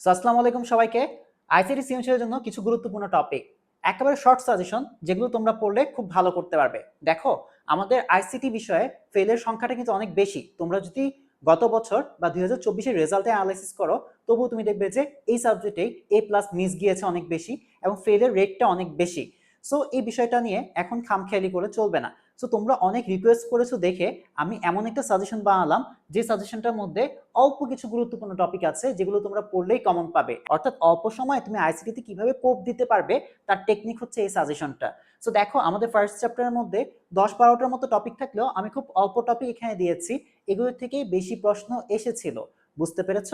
So আসসালামু আলাইকুম সবাইকে। আইসিটি সিএমসির জন্য কিছু গুরুত্বপূর্ণ টপিক একেবারে শর্ট সাজেশন যেগুলো তোমরা পড়লে খুব ভালো করতে পারবে। দেখো, আমাদের আইসিটি বিষয়ে ফেলের সংখ্যাটা কিন্তু অনেক বেশি। তোমরা যদি গত বছর বা দুই হাজার চব্বিশের রেজাল্টে অ্যানালাইসিস করো, তবুও তুমি দেখবে যে এই সাবজেক্টেই এ প্লাস মিস গিয়েছে অনেক বেশি এবং ফেলের রেটটা অনেক বেশি। সো এই বিষয়টা নিয়ে এখন খামখেয়ালি করে চলবে না। সো তোমরা অনেক রিকোয়েস্ট করেছ দেখে আমি এমন একটা সাজেশন বানালাম, যে সাজেশনটার মধ্যে অল্প কিছু গুরুত্বপূর্ণ টপিক আছে, যেগুলো তোমরা পড়লেই কমন পাবে। অর্থাৎ অল্প সময় তুমি আইসিটিতে কীভাবে কোপ দিতে পারবে, তার টেকনিক হচ্ছে এই সাজেশনটা সো দেখো, আমাদের ফার্স্ট চ্যাপ্টারের মধ্যে দশ বারোটার মতো টপিক থাকলেও আমি খুব অল্প টপিক এখানে দিয়েছি। এগুলোর থেকেই বেশি প্রশ্ন এসেছিল। বুঝতে পেরেছ?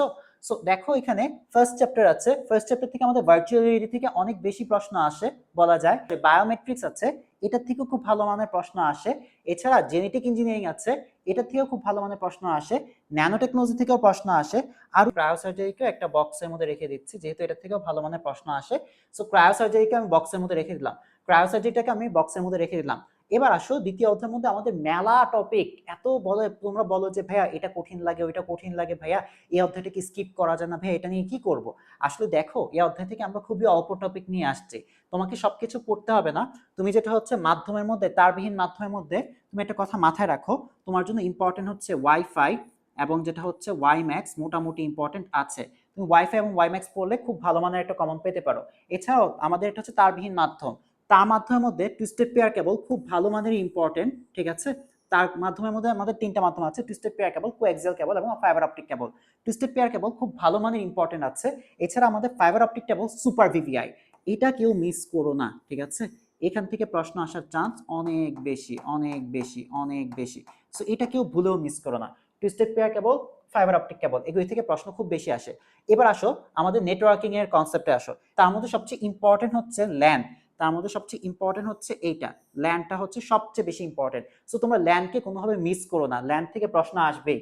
সো দেখো এখানে ফার্স্ট চ্যাপ্টার আছে। ফার্স্ট চ্যাপ্টার থেকে আমাদের ভার্চুয়াল রিয়েলিটি থেকে অনেক বেশি প্রশ্ন আসে, বলা যায়। বায়োমেট্রিক্স আছে, এটার থেকেও খুব ভালো মানের প্রশ্ন আসে। এছাড়া জেনেটিক ইঞ্জিনিয়ারিং আছে, এটার থেকেও খুব ভালো মানের প্রশ্ন আসে। ন্যানো টেকনোলজি থেকেও প্রশ্ন আসে। আর ক্রায়োসার্জারিকেও একটা বক্সের মধ্যে রেখে দিচ্ছি, যেহেতু এটা থেকেও ভালো মানের প্রশ্ন আসে। সো ক্রায়োসার্জারিকে আমি বক্সের মধ্যে রেখে দিলাম। ক্রায়োসার্জারিটাকে আমি বক্সের মধ্যে রেখে দিলাম। এবার আসো দ্বিতীয় অধ্যায়ের মধ্যে আমাদের মেলা টপিক এত বলো, তোমরা বলো যে, ভাইয়া, এটা কঠিন লাগে, ওইটা কঠিন লাগে, ভাইয়া, এই অধ্যায়টা কি স্কিপ করা যায় না, ভাইয়া, এটা নিয়ে কি করব? আসলে দেখো, এই অধ্যায় থেকে আমরা খুবই অল্প টপিক নিয়ে আসছি। তোমাকে সবকিছু পড়তে হবে না। তুমি যেটা হচ্ছে মাধ্যমের মধ্যে, তারবিহীন মাধ্যমের মধ্যে, তুমি একটা কথা মাথায় রাখো। তোমার জন্য ইম্পর্টেন্ট হচ্ছে ওয়াইফাই এবং যেটা হচ্ছে ওয়াই ম্যাক্স মোটামুটি ইম্পর্টেন্ট আছে। তুমি ওয়াইফাই এবং ওয়াই ম্যাক্স পড়লে খুব ভালো মানের একটা কমন পেতে পারো। এছাড়াও আমাদের এটা হচ্ছে তারবিহীন মাধ্যম। তার মাধ্যমের মধ্যে টুইস্টেড পেয়ার কেবল খুব ভালো মানের ইম্পর্টেন্ট ঠিক আছে? তার মাধ্যমের মধ্যে আমাদের তিনটা মাধ্যম আছে twisted pair cable coaxial cable এবং fibre optic cable twisted pair cable খুব ভালো মানের ইম্পর্টেন্ট আছে। এছাড়া আমাদের fibre optic cable super V V I miss করো না, ঠিক আছে? এখান থেকে প্রশ্ন আসার চান্স অনেক বেশি অনেক বেশি অনেক বেশি। সো এটা কেউ ভুলেও মিস করো না। Twisted pair cable fibre optic cable এগুলি থেকে প্রশ্ন খুব বেশি আসে। এবার আসো, আমাদের নেটওয়ার্কিং এর কনসেপ্টে আসো। তার মধ্যে সবচেয়ে ইম্পর্টেন্ট হচ্ছে ল্যান তার মধ্যে সবচেয়ে ইম্পর্টেন্ট হচ্ছে এইটা। ল্যান্ডটা হচ্ছে সবচেয়ে বেশি ইম্পর্টেন্ট সো তোমরা ল্যান্ডকে কোনোভাবে মিস করো না। ল্যান্ড থেকে প্রশ্ন আসবেই।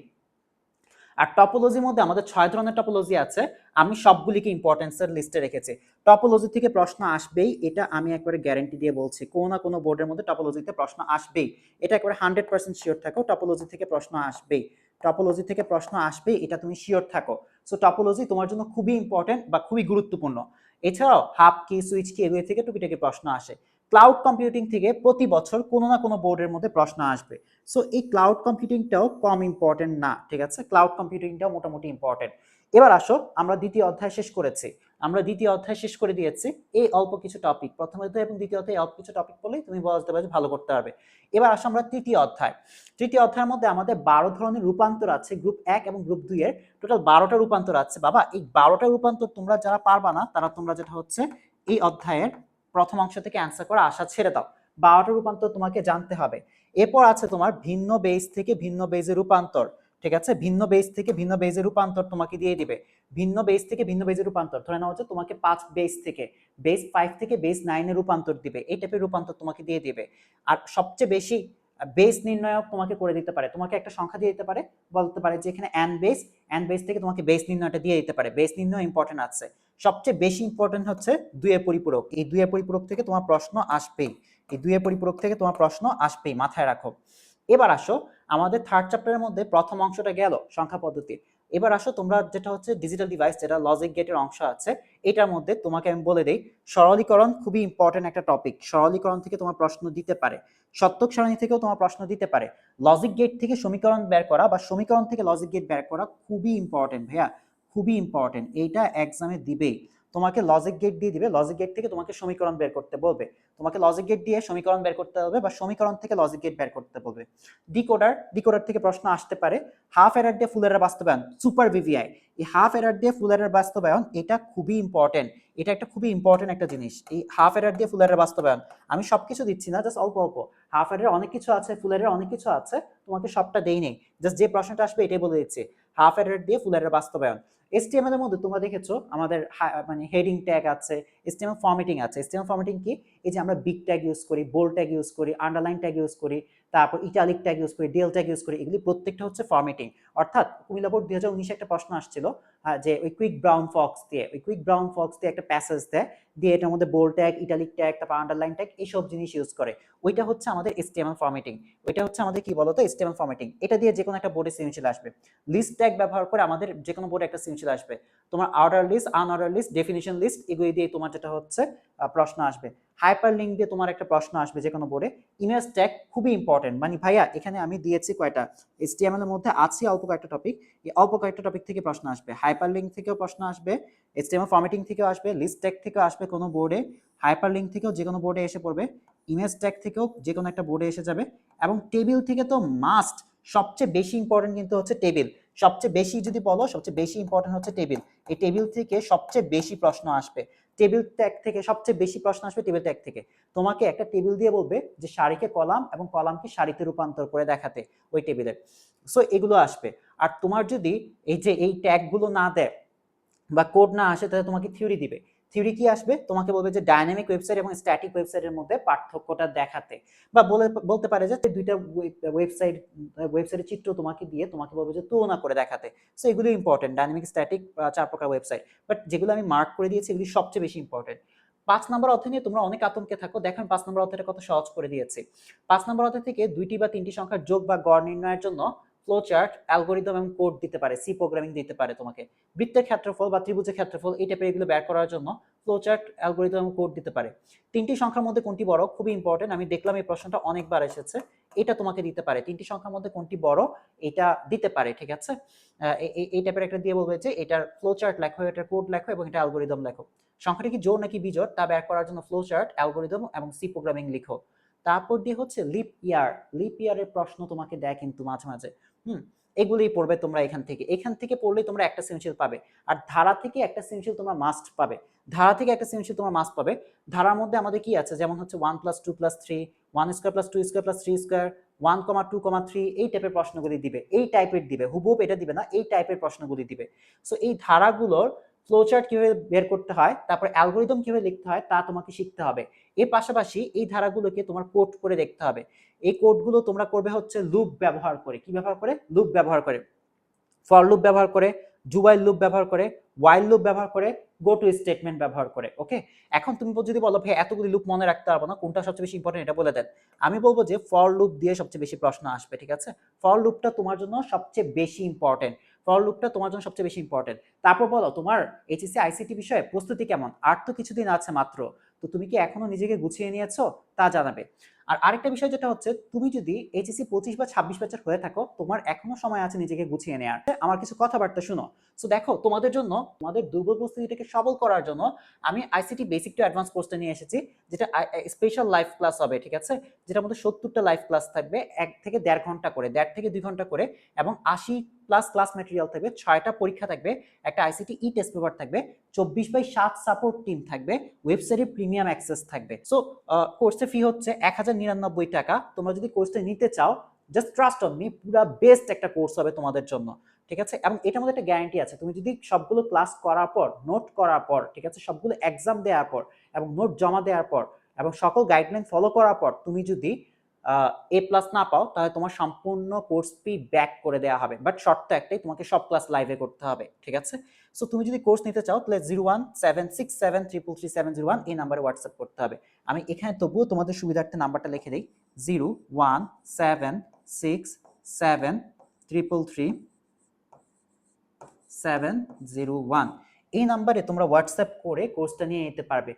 আর টপোলজির মধ্যে আমাদের ছয় ধরনের টপোলজি আছে। আমি সবগুলিকে ইম্পর্টেন্সের লিস্টে রেখেছি। টপোলজি থেকে প্রশ্ন আসবেই। এটা আমি একবারে গ্যারেন্টি দিয়ে বলছি। কোনো না কোনো বোর্ডের মধ্যে টপোলজিতে প্রশ্ন আসবেই। এটা একবারে হান্ড্রেড পার্সেন্ট শিওর থাকো। টপোলজি থেকে প্রশ্ন আসবেই। টপোলজি থেকে প্রশ্ন আসবেই। এটা তুমি শিওর থাকো। সো টপোলজি তোমার জন্য খুবই ইম্পর্টেন্ট বা খুবই গুরুত্বপূর্ণ। এছাড়াও হাফ কি সুইচ কি এগুলি থেকে টুকিটাকি প্রশ্ন আসে। ক্লাউড কম্পিউটিং থেকে প্রতি বছর কোনো না কোনো বোর্ডের মধ্যে প্রশ্ন আসবে। সো এই ক্লাউড কম্পিউটিংটাও কম ইম্পর্টেন্ট না, ঠিক আছে? ক্লাউড কম্পিউটিংটাও মোটামুটি ইম্পর্টেন্ট এবার আসো, আমরা দ্বিতীয় অধ্যায় শেষ করেছি। আমরা দ্বিতীয় অধ্যায় শেষ করে দিয়েছি। এই অল্প কিছু টপিক প্রথম অধ্যায় এবং দ্বিতীয় অধ্যায় অল্প কিছু টপিক বলেই তুমি বুঝতে পারবে ভালো করতে পারবে এবার আসো আমরা তৃতীয় অধ্যায়। তৃতীয় অধ্যায়ের মধ্যে আমাদের বারো ধরনের রূপান্তর আছে গ্রুপ এক এবং গ্রুপ দুই এর। টোটাল বারোটা রূপান্তর আছে। বাবা, এই বারোটা রূপান্তর তোমরা যারা পারবা না, তারা তোমরা যেটা হচ্ছে এই অধ্যায়ের প্রথম অংশ থেকে অ্যান্সার করা আশা ছেড়ে দাও। বারোটা রূপান্তর তোমাকে জানতে হবে। এরপর আছে তোমার ভিন্ন বেজ থেকে ভিন্ন বেজে রূপান্তর। ঠিক আছে? ভিন্ন বেস থেকে ভিন্ন বেজে রূপান্তর তোমাকে দিয়ে দিবে। ভিন্ন বেস থেকে ভিন্ন বেজে রূপান্তর। ধরে নেওয়া হচ্ছে তোমাকে পাঁচ বেস থেকে বেস ফাইভ থেকে বেস নাইনে রূপান্তর দিবে। এই টাইপের রূপান্তর তোমাকে দিয়ে দিবে। আর সবচেয়ে বেশি বেস নির্ণয়ক তোমাকে করে দিতে পারে। তোমাকে একটা সংখ্যা দিয়ে দিতে পারে, বলতে পারে যে এখানে অ্যান বেস অ্যান বেস থেকে তোমাকে বেস নির্ণয়টা দিয়ে দিতে পারে। বেস নির্ণয় ইম্পর্টেন্ট আছে। সবচেয়ে বেশি ইম্পর্টেন্ট হচ্ছে দুয়ে পরিপূরক। এই দুয়ে পরিপূরক থেকে তোমার প্রশ্ন আসবেই। এই দুয়ে পরিপূরক থেকে তোমার প্রশ্ন আসবেই। মাথায় রাখো। এবার আসো আমাদের থার্ড চ্যাপ্টারের মধ্যে প্রথম অংশটা গেল, সংখ্যা পদ্ধতির এবার আসো তোমরা যেটা হচ্ছে ডিজিটাল ডিভাইস যেটা লজিক গেটের অংশ আছে, এটার মধ্যে তোমাকে আমি বলে দেই, সরলীকরণ খুবই ইম্পর্টেন্ট একটা টপিক সরলীকরণ থেকে তোমার প্রশ্ন দিতে পারে। সত্যক সারণী থেকেও তোমার প্রশ্ন দিতে পারে। লজিক গেট থেকে সমীকরণ বের করা বা সমীকরণ থেকে লজিক গেট বের করা খুবই ইম্পর্টেন্ট ভাইয়া, খুবই ইম্পর্টেন্ট এইটা এক্সামে দিবেই। তোমাকে লজিক গেট দিয়ে দিবে লজিক গেট থেকে তোমাকে সমীকরণ বের করতে বলবে। তোমাকে লজিক গেট দিয়ে সমীকরণ বের করতে হবে বা সমীকরণ থেকে লজিক গেট বের করতে বলবে। ডিকোডার ডিকোডার থেকে প্রশ্ন আসতে পারে হাফ এরার দিয়ে ফুল এরার বাস্তবায়ন super V V half adder দিয়ে ফুল এরার বাস্তবায়ন, এটা খুবই ইম্পর্টেন্ট এটা একটা খুবই ইম্পর্টেন্ট একটা জিনিস। এই হাফ এরার দিয়ে ফুল এরার বাস্তবায়ন, আমি সবকিছু দিচ্ছি না জাস্ট অল্প অল্প। হাফ এরার অনেক কিছু আছে ফুল অনেক কিছু আছে, তোমাকে সবটা দেই নেই। জাস্ট যে প্রশ্নটা আসবে এটাই বলে দিচ্ছি। হাফ এরার দিয়ে ফুল বাস্তবায়ন। এসটিএমএল এর মধ্যে তোমরা দেখেছ, আমাদের মানে হেডিং ট্যাগ আছে এসটিএমএল ফর্মেটিং আছে। এসটিএমএল ফর্মেটিং কি? এই যে আমরা বিগ ট্যাগ ইউজ করি বোল্ড ট্যাগ ইউজ করি আন্ডারলাইন ট্যাগ ইউজ করি তারপর ইটালিক ট্যাগ ইউজ করি ডেল ট্যাগ ইউজ করি, এগুলি প্রত্যেকটা হচ্ছে ফর্মেটিং অর্থাৎ কুমিল্লা বোর্ড দুই হাজার উনিশে একটা প্রশ্ন আসছিল যে ওই কুইক ব্রাউন ফক্স দিয়ে, ওই কুইক ব্রাউন ফক্স দিয়ে একটা প্যাসেজ দেয়, দিয়ে এটার মধ্যে বোল্ড ট্যাগ ইটালিক ট্যাগ তারপর আন্ডারলাইন ট্যাগ এইসব জিনিস ইউজ করে। ওইটা হচ্ছে আমাদের এসটিএমএল ফর্মেটিং ওইটা হচ্ছে আমাদের কি বলতো? এসটিএমএল ফর্মেটিং এটা দিয়ে যে কোনো একটা বোর্ডে সিমিশিল আসবে। লিস্ট ট্যাগ ব্যবহার করে আমাদের যে কোনো বোর্ডে একটা সিমিশিল আসবে। তোমার order list unorder list definition list এগুলি দিয়ে তোমার যেটা হচ্ছে প্রশ্ন আসবে। হাইপার লিঙ্ক দিয়ে তোমার একটা প্রশ্ন আসবে যে কোনো বোর্ডে ইমেজ ট্যাগ খুবই ইম্পর্টেন্ট মানে ভাইয়া, এখানে আমি দিয়েছি কয়টা? এসটিএমএল এর মধ্যে আছে অল্প কয়েকটা টপিক এই অল্প কয়েকটা টপিক থেকে প্রশ্ন আসবে। হাইপার লিঙ্ক থেকেও প্রশ্ন আসবে এসটিএমএল ফরম্যাটিং থেকেও আসবে লিস্ট ট্যাগ থেকেও আসবে কোনো বোর্ডে হাইপার লিঙ্ক থেকেও যে কোনো বোর্ডে এসে পড়বে ইমেজ ট্যাগ থেকেও যে কোনো একটা বোর্ডে এসে যাবে, এবং টেবিল থেকে তো মাস্ট সবচেয়ে বেশি ইম্পর্টেন্ট কিন্তু হচ্ছে টেবিল সবচেয়ে বেশি যদি বলো, সবচেয়ে বেশি ইম্পর্টেন্ট হচ্ছে টেবিল এই টেবিল থেকে সবচেয়ে বেশি প্রশ্ন আসবে। টেবিল ট্যাগ থেকে সবচেয়ে বেশি প্রশ্ন আসবে টেবিল ট্যাগ থেকে। তোমাকে একটা টেবিল দিয়ে বলবে যে সারিকে কলাম এবং কলামকে সারিতে রূপান্তর করে দেখাতে ওই টেবিলের সো এগুলো আসবে। আর তোমার যদি এই যে এই ট্যাগগুলো না দেয় বা কোড না আসে তাহলে তোমাকে থিওরি দিবে। থিওরি কি আসবে? তোমাকে বলবে যে ডাইনামিক ওয়েবসাইট এবং স্ট্যাটিক ওয়েবসাইটের মধ্যে পার্থক্যটা দেখাতে। বা বলে, বলতে পারে যে দুইটা ওয়েবসাইট ওয়েবসাইটের চিত্র তোমাকে দিয়ে তোমাকে বলবে যে তুলনা করে দেখাতে। সো এগুলো ইম্পর্টেন্ট ডাইনামিক স্ট্যাটিক চার প্রকার ওয়েবসাইট বাট যেগুলো আমি মার্ক করে দিয়েছি এগুলি সবচেয়ে বেশি ইম্পর্টেন্ট পাঁচ নম্বর অধ্যায় নিয়ে তোমরা অনেক আতঙ্কে থাকো। দেখেন পাঁচ নম্বর অধ্যায়টা কত সহজ করে দিয়েছি। পাঁচ নম্বর অধ্যায় থেকে দুইটি বা তিনটি সংখ্যার যোগ বা গড় নির্ণয়ের জন্য ফ্লো চার্ট অ্যালগোরিদম এবং কোড দিতে পারে সি প্রোগ্রামিং দিতে পারে তোমাকে। বৃত্তের ক্ষেত্রফল বা ত্রিভুজের ক্ষেত্রফল এই টাইপের এগুলো বের করার জন্য ফ্লো চার্ট অ্যালগোরিদম এবং কোড দিতে পারে। তিনটি সংখ্যার মধ্যে কোনটি বড়? খুবই ইম্পর্টেন্ট আমি দেখলাম এই প্রশ্নটা অনেকবার এসেছে। এটা তোমাকে দিতে পারে। তিনটি সংখ্যার মধ্যে কোনটি বড়? এটা দিতে পারে, ঠিক আছে? এই- টাইপের একটা দিয়ে বলবে যে এটার ফ্লো চার্ট লেখো, এটার কোড লেখো এবং এটা অ্যালগোরিদম লেখো। সংখ্যাটি কি জোর নাকি বিজোড় তা বের করার জন্য ফ্লো চার্ট অ্যালগোরিদম এবং সি প্রোগ্রামিং লিখো। তারপর দিয়ে হচ্ছে লিপ ইয়ার লিপ ইয়ারের প্রশ্ন তোমাকে দেয় কিন্তু মাঝে মাঝে। হুম, এগুলোই পড়বে তোমরা এখান থেকে। এখান থেকে পড়লেই তোমরা একটা সিমশিল পাবে। আর ধারা থেকে একটা সিমশিল তোমরা মাস্ট পাবে। ধারা থেকে একটা সিমশিল তোমরা মাস্ট পাবে। ধারার মধ্যে আমাদের কি আছে? যেমন হচ্ছে one plus two plus three one square plus two square plus three square one comma two comma three এই টাইপের প্রশ্নগুলি দিবে। এই টাইপের দিবে। হুবহুব এটা দিবে না, এই টাইপের প্রশ্নগুলি দিবে। সো এই ধারাগুলোর ফ্লোচার্ট কীভাবে বের করতে হয়, তারপর অ্যালগোরিদম কীভাবে লিখতে হয়, তা তোমাকে শিখতে হবে। এর পাশাপাশি এই ধারাগুলোকে তোমার কোড করে দেখতে হবে। এই কোডগুলো তোমরা করবে হচ্ছে লুপ ব্যবহার করে। কি ব্যবহার করে? লুপ ব্যবহার করে। ফর লুপ ব্যবহার করে জুবাইল লুপ ব্যবহার করে ওয়াইল লুপ ব্যবহার করে গো টু স্টেটমেন্ট ব্যবহার করে ওকে এখন তুমি যদি বলো, ভাই, এতগুলি লুপ মনে রাখতে পারব না, কোনটা সবচেয়ে বেশি ইম্পর্টেন্ট এটা বলে দেন। আমি বলব যে ফর লুপ দিয়ে সবচেয়ে বেশি প্রশ্ন আসবে, ঠিক আছে? ফর লুপটা তোমার জন্য সবচেয়ে বেশি ইম্পর্টেন্ট ফর লুপটা তোমার জন্য সবচেয়ে বেশি ইম্পর্টেন্ট তারপর বলো, তোমার এইচএসসি আইসিটি বিষয়ে প্রস্তুতি কেমন? আর তো কিছুদিন আছে মাত্র। তো তুমি কি এখনও নিজেকে গুছিয়ে নিয়েছো? তা জানাবে। আর আরেকটা বিষয় যেটা হচ্ছে, তুমি যদি এইচএসসি পঁচিশ বা ছাব্বিশ ব্যাচের হয়ে থাকো, তোমার এখনও সময় আছে নিজেকে গুছিয়ে নেওয়ার আমার কিছু কথাবার্তা শুনো। সো দেখো, তোমাদের জন্য, তোমাদের দুর্বল প্রস্তুতিটাকে সবল করার জন্য আমি আইসিটি বেসিক টু অ্যাডভান্স কোর্সটা নিয়ে এসেছি, যেটা স্পেশাল লাইভ ক্লাস হবে, ঠিক আছে? যেটার মধ্যে সত্তরটা লাইভ ক্লাস থাকবে, এক থেকে দেড় ঘণ্টা করে, দেড় থেকে দুই ঘণ্টা করে, এবং আশি প্লাস ক্লাস ম্যাটেরিয়াল থাকবে, ছয়টা পরীক্ষা থাকবে, একটা আইসিটি ই টেস্ট পেপার থাকবে, চব্বিশ বাই সাত সাপোর্ট টিম থাকবে ওয়েবসাইটে প্রিমিয়াম অ্যাক্সেস থাকবে। সো কোর্সের ফি হচ্ছে এক হাজার নিরানব্বই টাকা। তোমরা যদি কোর্সটা নিতে চাও জাস্ট ট্রাস্ট অন মি পুরা বেস্ট একটা কোর্স হবে তোমাদের জন্য, ঠিক আছে? এবং এটার মধ্যে একটা গ্যারান্টি আছে, তুমি যদি সবগুলো ক্লাস করার পর নোট করার পর, ঠিক আছে? সবগুলো এক্সাম দেওয়ার পর এবং নোট জমা দেওয়ার পর এবং সকল গাইডলাইন ফলো করার পর, তুমি যদি এ প্লাস না পাও, তাহলে তোমার সম্পূর্ণ কোর্স ফি ব্যাক করে দেওয়া হবে। বাট শর্ত একটাই, তোমাকে সব ক্লাস লাইভে করতে হবে, ঠিক আছে? সো তুমি যদি কোর্স নিতে চাও, তাহলে zero one seven six seven triple three seven zero one এই নাম্বারে হোয়াটসঅ্যাপ করতে হবে। আমি এখানে তবুও তোমাদের সুবিধার্থে নাম্বারটা লিখে দিই। Zero one seven six seven triple three seven zero one এই নাম্বারে তোমরা হোয়াটসঅ্যাপ করে কোর্সটা নিয়ে নিতে পারবে।